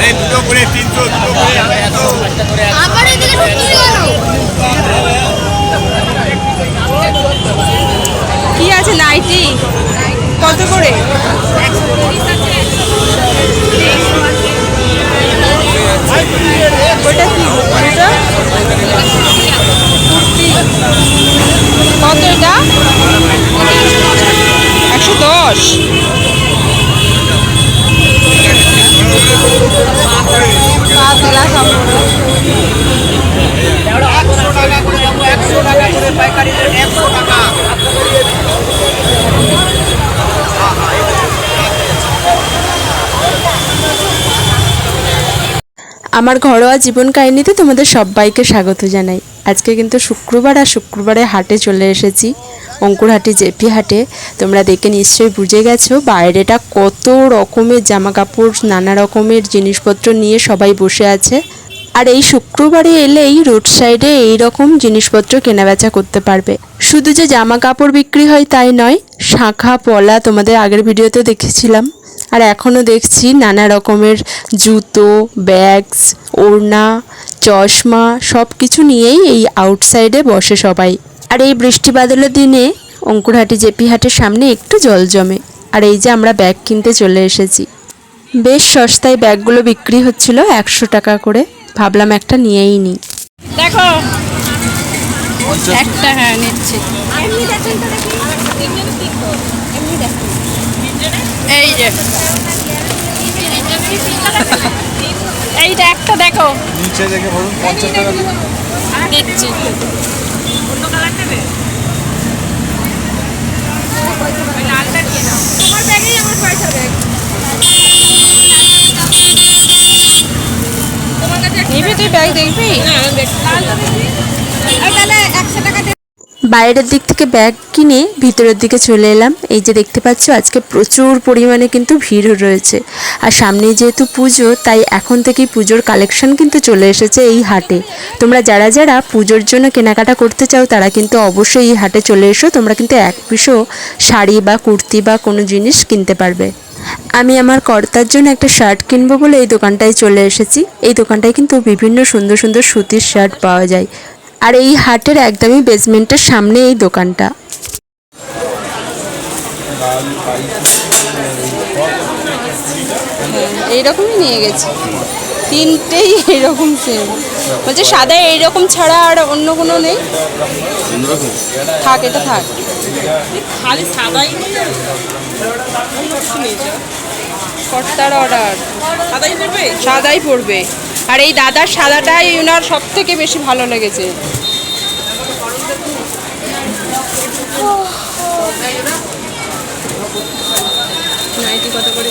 এই দুটো করে তিনশো দুটো করে আবার এদিকে কি আছে নাইটি? কত করে? ওটা কি? ওটা? কুর্তি। কত এটা? একশো দশ পাতলা কাপড় একশো টাকা করে যাব একশো টাকা আমার ঘরোয়া জীবন কাহিনীতে তোমাদের সবাইকে স্বাগত জানাই। আজকে কিন্তু শুক্রবার আর শুক্রবারে হাটে চলে এসেছি। অঙ্কুরহাটি, জেপি হাটে। তোমরা দেখে নিশ্চয়ই বুঝে গেছো, বাইরেটা কত রকমের জামা কাপড় নানা রকমের জিনিসপত্র নিয়ে সবাই বসে আছে। আর এই শুক্রবারে এলেই রোড সাইডে এই রকম জিনিসপত্র কেনাবেচা করতে পারবে। শুধু যে জামা কাপড় বিক্রি হয় তাই নয়, শাঁখা, পলা তোমাদের আগের ভিডিওতে দেখেছিলাম। আর এখনও দেখছি নানা রকমের জুতো, ব্যাগস, ওড়না, চশমা সব কিছু নিয়েই এই আউটসাইডে বসে সবাই। আর এই বৃষ্টি বাদলের দিনে অঙ্কুরহাটি জেপি হাটের সামনে একটু জল জমে। আর এই যে আমরা ব্যাগ কিনতে চলে এসেছি। বেশ সস্তায় ব্যাগগুলো বিক্রি হচ্ছিল একশো টাকা করে। ভাবলাম একটা নিয়েই নিই দেখো। একটা হ্যাঁ নিচ্ছি। এই যে। এইটা একটা দেখো। নিচে দেখে বলুন পঞ্চাশ টাকা দিন। দিচ্ছি তোমার ব্যাগেই আমার পয়সা ব্যাগ তোমার কাছে বাইরের দিক থেকে ব্যাগ কিনে ভিতরের দিকে চলে এলাম। এই যে দেখতে পাচ্ছ, আজকে প্রচুর পরিমাণে কিন্তু ভিড় রয়েছে। আর সামনেই যেহেতু পুজো, তাই এখন থেকেই পুজোর কালেকশন কিন্তু চলে এসেছে এই হাটে। তোমরা যারা যারা পুজোর জন্য কেনাকাটা করতে চাও, তারা কিন্তু অবশ্যই এই হাটে চলে এসো। তোমরা কিন্তু এক পিসও শাড়ি বা কুর্তি বা কোনো জিনিস কিনতে পারবে। আমি আমার কর্তার জন্য একটা শার্ট কিনবো বলে এই দোকানটায় চলে এসেছি। এই দোকানটায় কিন্তু বিভিন্ন সুন্দর সুন্দর সুতির শার্ট পাওয়া যায়। আর এই হাটের একদমই বেসমেন্টের সামনে এই দোকানটা। এইরকমই নিয়ে গেছি। তিনটেই এইরকম সেম বলছে সাদা এইরকম ছাড়া আর অন্য কোনো নেই। থাক এটা থাক। খালি সাদাই কর্তার অর্ডার সাদাই পড়বে? সাদাই পড়বে। আর এই দাদার সাদাটাই ওনার সব থেকে বেশি ভালো লেগেছে। নাইটি কত করে?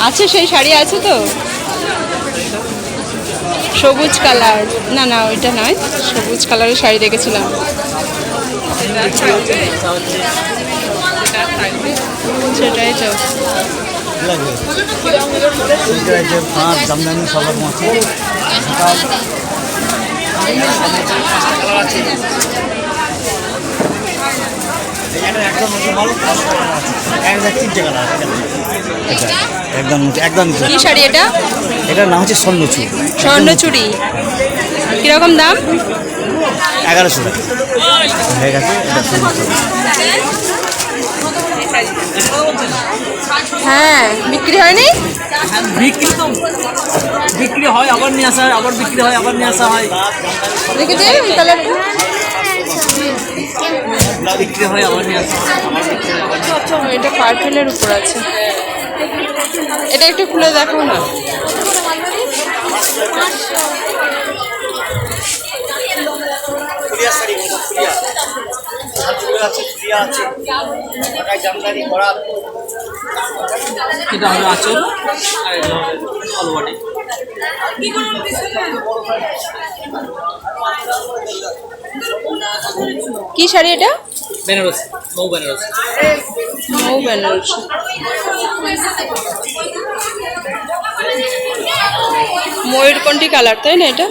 আছে সেই শাড়ি আছে তো? সবুজ কালার। না না, ওইটা নয়। সবুজ কালারের শাড়ি দেখেছিলাম। সেটাই তো। ভালো তিনটে কালার একদম একদম কি শাড়ি এটা? এটার নাম হচ্ছে স্বর্ণচুর। স্বর্ণচুরি। কীরকম দাম? এগারোশো টাকা। হয়ে গেছে হ্যাঁ বিক্রি হয়নি? বিক্রি তো বিক্রি হয় আবার নিয়ে আসা হয় আবার বিক্রি হয় আবার নিয়ে আসা হয়। দেখে দে কালারটা এটা পার্পেলের উপর আছে। এটা একটু খুলে দেখো না। আছে আছে। এটা হলো আঁচল আর এটা হলো অলবাটি কি শাড়ি এটা? বেনারসি মৌ বেনারসি। মৌ বেনারসি। ময়ূরকণ্ঠী কালার তাই না এটা?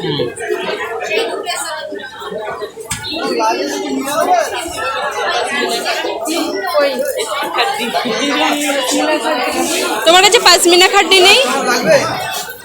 তোমার কাছে পাঁচমিনা খাড্ডি নেই?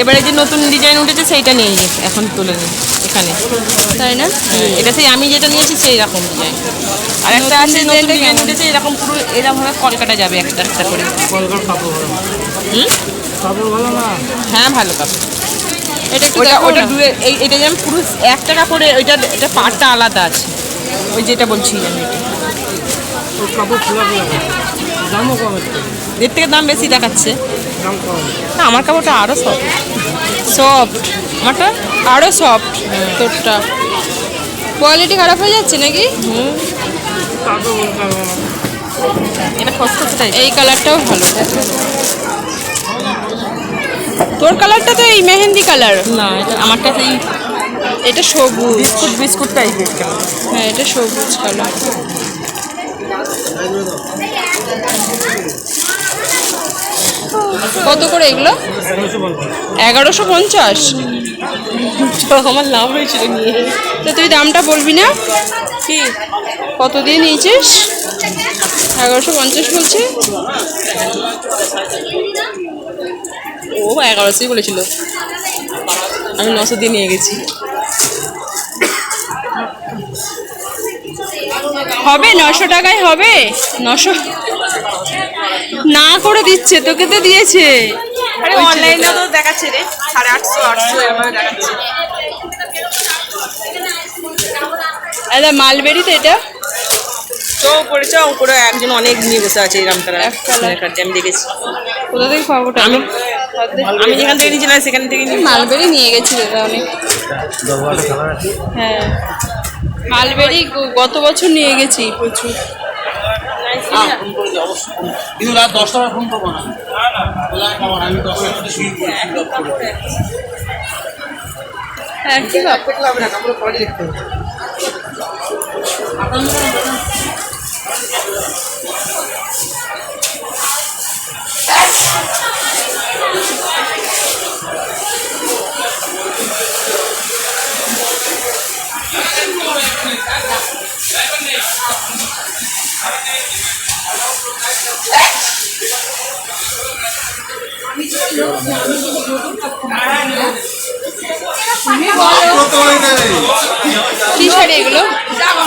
এবারে যে নতুন ডিজাইন উঠেছে সেইটা নিয়ে নে, এখন তুলে নে এখানে। তাই না? এটা সেই আমি যেটা নিয়েছি সেই রকম ডিজাইন আর একটা নতুন আছে নতুন ডিজাইন উঠেছে এরকম পুরো এরকম ভাবে কলকাতা যাবে একটা একটা করে। হুম? হ্যাঁ ভালো কাপড় এটা। দুয়ে এটা যেমন পুরো ওইটা এটা পাটটা আলাদা আছে। ওই যেটা বলছি আমি। এটা কাপড় খোলা খোলা। দামও কম একটু এর থেকে দাম বেশি দেখাচ্ছে। দাম কম না আমার কাপড়টা আরও সফট সফট আমারটা আরও সফট তোরটা। কোয়ালিটি খারাপ হয়ে যাচ্ছে নাকি? হুম। এটা এই কালারটাও ভালো। তোর কালারটা তো এই মেহেন্দি কালার না এটা আমারটা সেই এটা সবুজ। বিস্কুট বিস্কুট টাইপের হ্যাঁ এটা সবুজ কালার কত করে এগুলো? এগারোশো পঞ্চাশ? আমার লাভ হয়েছিল নিয়ে তো তুই দামটা বলবি না? কি? কত দিয়ে নিয়েছিস? এগারোশো পঞ্চাশ বলছে। ও, এগারোশোই বলেছিল। আমি নশো দিয়ে নিয়ে গেছি। হবে নশো টাকায় হবে। নশো না করে দিচ্ছে তোকে তো দিয়েছে। আরে অনলাইনে তো দেখাচ্ছে রে সাড়ে আটশো আটশো এভাবে দেখাচ্ছে। দাদা মালবেরি তো এটা। তো পড়েছে উপরে একজন অনেক নিয়ে বসে আছে এরকম তারা। আমি দেখেছি। কোথা থেকে খবরটা আমি আমি যেখান থেকে নিয়েছিলাম সেখান থেকে নিয়ে মালবেরি নিয়ে গেছি দাদা অনেক। হ্যাঁ। মালবেরি গত বছর নিয়ে গেছি প্রচুর। কিন্তু রাত দশটা ফোন করব না আমি শুয়ে হ্যাঁ ঠিক আছে পরে হবে কি শাড়ি এগুলো?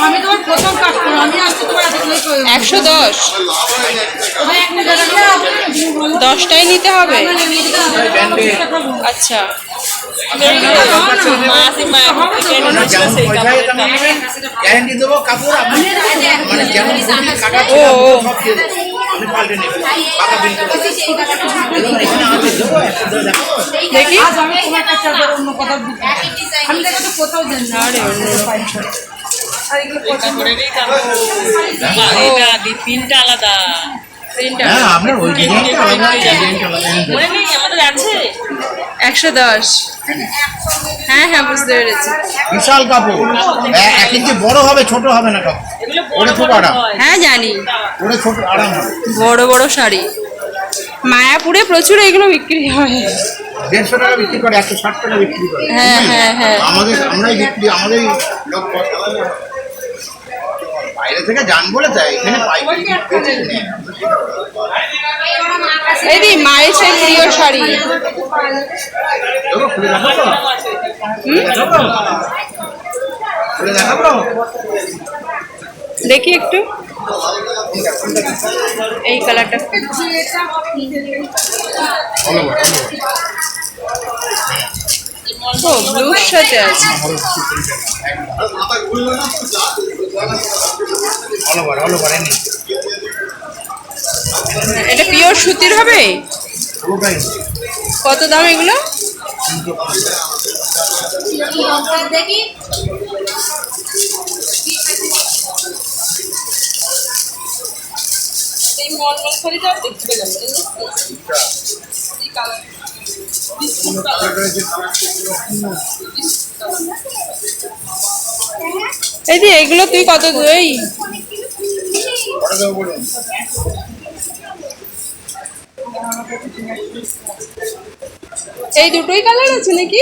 আমি তোমার প্রথম কাস্টমার আমি আসছি তোমার একশো দশ দশটাই নিতে হবে আচ্ছা মানে ও, ও। সব দিয়ে দেবো আপনি পাল্টে নেবেন পাকা বিল করে এখানে আমি দেবো একশো দেবো দেখাবো দেখি। আজ আমি তোমার কাছে আবার অন্য কথা বুঝি আমি দেখে তো কোথাও জানি না। আরে অন্যরকম এই কাপড়েরই দাম। বা, এটা তিনটা আলাদা। তিনটা হ্যাঁ আপনার ওই ডিজাইনটা আলাদা। ডিজাইনটা আলাদা। মনে নেই আমাদের আছে। একশো দশ। হ্যাঁ হ্যাঁ বুঝতে পেরেছি। বিশাল কাপড়। এক ইঞ্চি বড় হবে ছোট হবে না কাপড়? ওটা খুব আরাম। হ্যাঁ জানি। ওটা ছোট আরাম বড় বড় শাড়ি। মায়াপুরে প্রচুর এগুলো বিক্রি হয়। দেড়শো টাকা বিক্রি করে একশো ষাট টাকা বিক্রি করে। হ্যাঁ হ্যাঁ হ্যাঁ। আমাদের আমরাই বিক্রি আমাদের লোক বাইরে থেকে যান বলে যায় এখানে। এই মায়ের সেই প্রিয় শাড়ি। দেখাবো দেখি একটু। এই কালারটা। ও ব্লুর সাথে আছে। এনে এটা পিওর সুতির হবে? কত দাম এগুলো? দেখি এই মলমল শাড়িটা দেখতে এই যে এগুলো তুই কত দুই এই। দুটোই কালার আছে নাকি?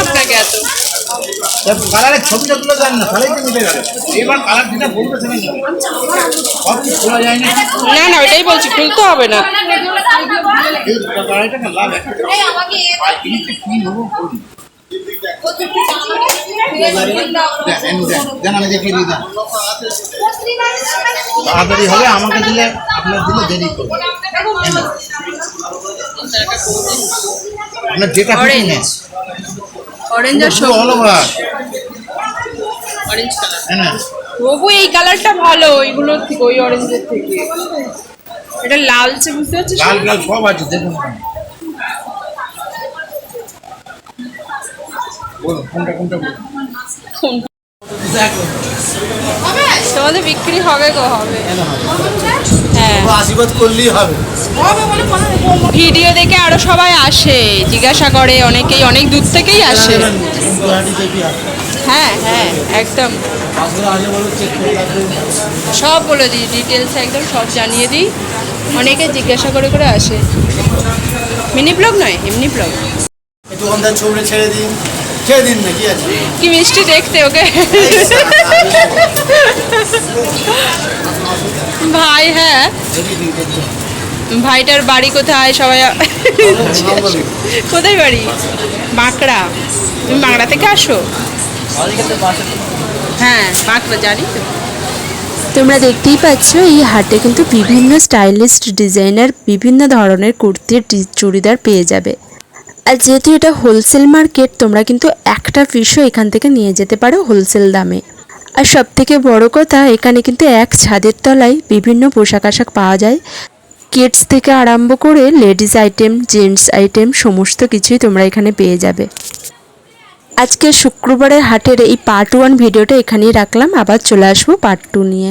আপনাকে এত কালারের ছবিটা তুলে দেন না তাহলেই তো মিটে গেল এবার কালার যেটা বলবে সেটা সব কিছু খোলা যায় না না না ওইটাই বলছি খুলতে হবে না কালারটা না লাভ একটা কি হব তাড়াতাড়ি হবে আমাকে দিলে আপনার দিলে দেরি করবে খুশি অরেঞ্জ আর। অরেঞ্জ কালার হ্যাঁ তবু এই কালারটা ভালো ওইগুলোর থেকে ওই অরেঞ্জের থেকে। এটা লালচে বুঝতে পারছিস? লাল লাল সব আছে দেখুন। কোনটা কোনটা বলুন? তোমাদের বিক্রি হবে গো হবে। হ্যাঁ। আশীর্বাদ করলেই হবে। ভিডিও দেখে আরও সবাই আসে জিজ্ঞাসা করে অনেকেই অনেক দূর থেকেই আসে। হ্যাঁ হ্যাঁ একদম। সব বলে দিই ডিটেলস একদম সব জানিয়ে দিই। অনেকে জিজ্ঞাসা করে করে আসে। মিনি ব্লগ নয় এমনি ব্লগ। দোকানদার ছেড়ে দিন। ছেড়ে দিন না কি আছে কি মিষ্টি দেখতে ওকে? ভাই হ্যাঁ। ভাইটার বাড়ি কোথায়? সবাই কোথায় বাড়ি? বাঁকড়া। তুমি বাঁকড়া থেকে আসো। হ্যাঁ বাঁকড়া জানি তো। তোমরা দেখতেই পাচ্ছ এই হাটে কিন্তু বিভিন্ন স্টাইলিস্ট ডিজাইনার বিভিন্ন ধরনের কুর্তির চুড়িদার পেয়ে যাবে। আর যেহেতু এটা হোলসেল মার্কেট তোমরা কিন্তু একটা পিসও এখান থেকে নিয়ে যেতে পারো হোলসেল দামে। আর সব থেকে বড় কথা, এখানে কিন্তু এক ছাদের তলায় বিভিন্ন পোশাক আশাক পাওয়া যায়। কিডস থেকে আরম্ভ করে লেডিস আইটেম জেন্টস আইটেম সমস্ত কিছুই তোমরা এখানে পেয়ে যাবে। আজকে শুক্রবারের হাটের এই পার্ট ওয়ান ভিডিওটা এখানেই রাখলাম। আবার চলে আসব পার্ট টু নিয়ে।